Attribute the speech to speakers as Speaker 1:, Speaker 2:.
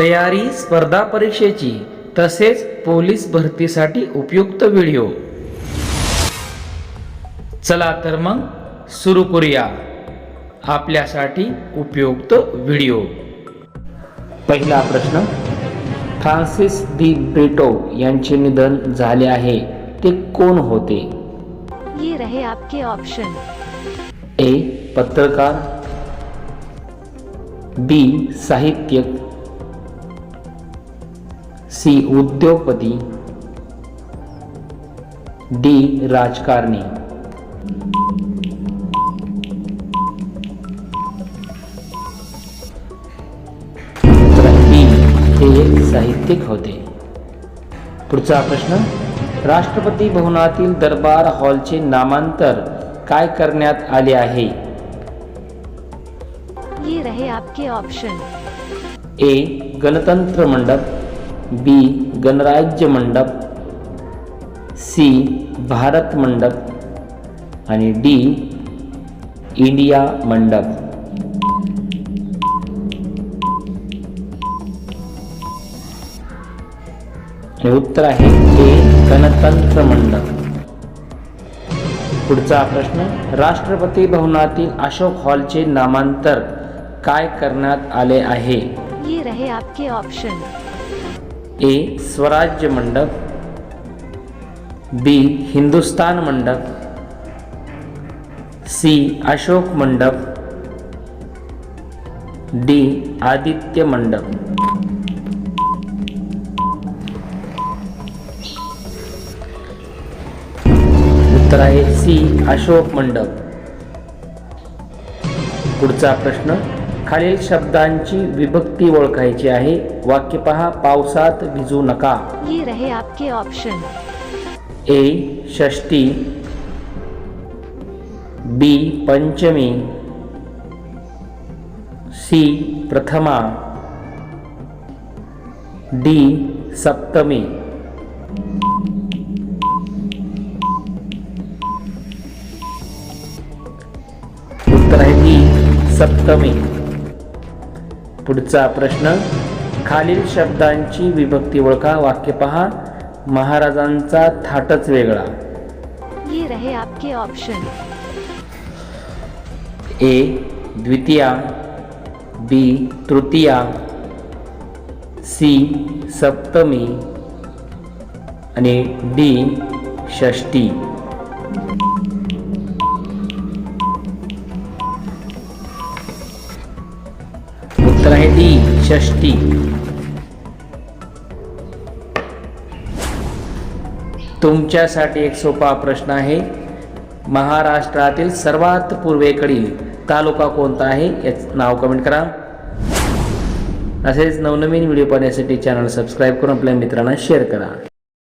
Speaker 1: तयारी स्पर्धा परीक्षेची तसेच पोलीस भरतीसाठी उपयुक्त व्हिडिओ. चला तर मग सुरू करूया आपल्यासाठी उपयुक्त व्हिडिओ. पहिला प्रश्न फ्रान्सिस दी ब्रिटो यांचे निधन झाले आहे ते कोण होते?
Speaker 2: ये रहे आपके ऑप्शन
Speaker 1: ए पत्रकार. बी साहित्यक. सी उद्योगपती डी राजकारणी. हे साहित्यिक होते. पुढचा प्रश्न राष्ट्रपती भवनातील दरबार हॉलचे नामांतर काय करण्यात आले आहे?
Speaker 2: ये रहे आपके ऑप्शन
Speaker 1: ए गणतंत्र मंडप. बी गणराज्य मंडप सी भारत मंडप आणि डी इंडिया मंडप. उत्तर आहे ए गणतंत्र मंडप. पुढचा प्रश्न राष्ट्रपती भवनातील अशोक हॉलचे नामांतर काय करण्यात आले आहे?
Speaker 2: ये रहे आपके ऑप्शन
Speaker 1: ए स्वराज्य मंडप. बी हिंदुस्तान मंडप. सी अशोक मंडप. डी आदित्य मंडप. उत्तर आहे सी अशोक मंडप. पुढचा प्रश्न खालील शब्दांची विभक्ती ओळखायची आहे. वाक्य पहा पावसात भिजू नका.
Speaker 2: ये रहे आपके ऑप्शन
Speaker 1: ए षष्टी बी पंचमी. सी प्रथमा. डी सप्तमी. उत्तर आहे डी सप्तमी. पुढचा प्रश्न खालील शब्दांची विभक्ती ओळखा वाक्य पहा. महाराजांचा थाटच वेगळा.
Speaker 2: ये रहे आपके ऑप्शन
Speaker 1: ए द्वितीया. बी तृतीया. सी सप्तमी. आणि डी षष्टी उत्तर आहे डी. षष्टी तुमच्यासाठी एक सोपा प्रश्न आहे. महाराष्ट्रातील सर्वात पूर्वेकडील तालुका कोणता आहे? याचं नाव कमेंट करा. असेच नवनवीन व्हिडिओ पाहण्यासाठी चॅनल सबस्क्राईब करून आपल्या मित्रांना शेअर करा.